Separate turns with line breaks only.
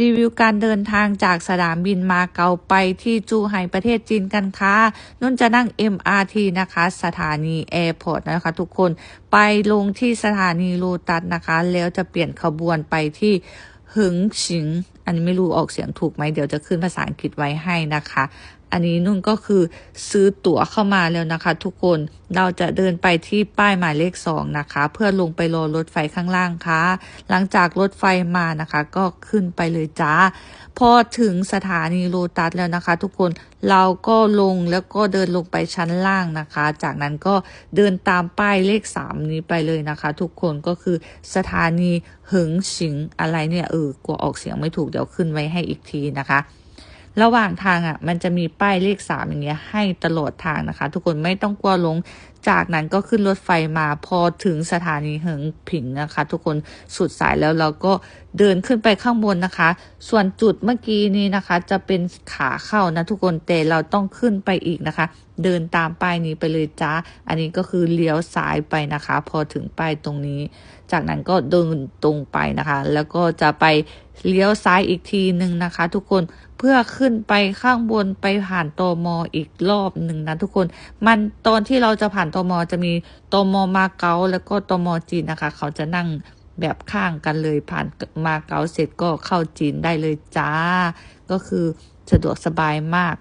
รีวิวการเดินทางจากสนามบินมาเกาไปที่จูไห่ประเทศจีนกันค่ะนุ่นจะนั่ง MRT นะคะ สถานีแอร์พอร์ตนะคะทุกคนไปลงที่สถานีโลตัสนะคะ แล้วจะเปลี่ยนขบวนไปที่หึงฉิง อันนี้ไม่รู้ออกเสียงถูกไหมเดี๋ยวจะขึ้นภาษาอังกฤษไว้ให้นะคะ อันนี้นุ่นก็คือซื้อตั๋วเข้ามาแล้วนะคะ ทุกคนเราจะเดินไปที่ป้ายหมายเลขสองนะคะ เพื่อลงไปรอรถไฟข้างล่างค่ะ หลังจากรถไฟมานะคะ ก็ขึ้นไปเลยจ้า พอถึงสถานีโลตัสแล้วนะคะ ทุกคนเราก็ลงแล้วก็เดินลงไปชั้นล่างนะคะ จากนั้นก็เดินตามป้ายเลขสามนี้ไปเลยนะคะ ทุกคนก็คือสถานีเหิงฉิงอะไรเนี่ยเออกลัวออกเสียงไม่ถูกเดี๋ยวขึ้นไว้ให้อีกทีนะคะ ระหว่างทางอะมันจะมีป้ายเลขสามอย่างเงี้ยให้ตลอดทางนะคะ ทุกคนไม่ต้องกลัวหลง จากนั้นก็ขึ้นรถไฟมาพอถึงสถานีเหิงผิงนะคะ ทุกคนสุดสายแล้วเราก็เดินขึ้นไปข้างบนนะคะ ส่วนจุดเมื่อกี้นี้นะคะ จะเป็นขาเข้านะทุกคนแต่เราต้องขึ้นไปอีกนะคะ เดินตามป้ายนี้ไปเลยจ้าอันนี้ก็คือเลี้ยวซ้ายไปนะคะ พอถึงป้ายตรงนี้ จากนั้นก็เดินตรงไปนะคะ แล้วก็จะไป เลี้ยวซ้ายอีกทีหนึ่งนะคะ ทุกคนเพื่อขึ้นไปข้างบนไปผ่านตมออีกรอบหนึ่งนะทุกคน มันตอนที่เราจะผ่านตมจะมีตมมาเก๊าแล้วก็ตมจีนนะคะ เขาจะนั่งแบบข้างกันเลยผ่านมาเก๊าเสร็จก็เข้าจีนได้เลยจ้า ก็คือสะดวกสบายมาก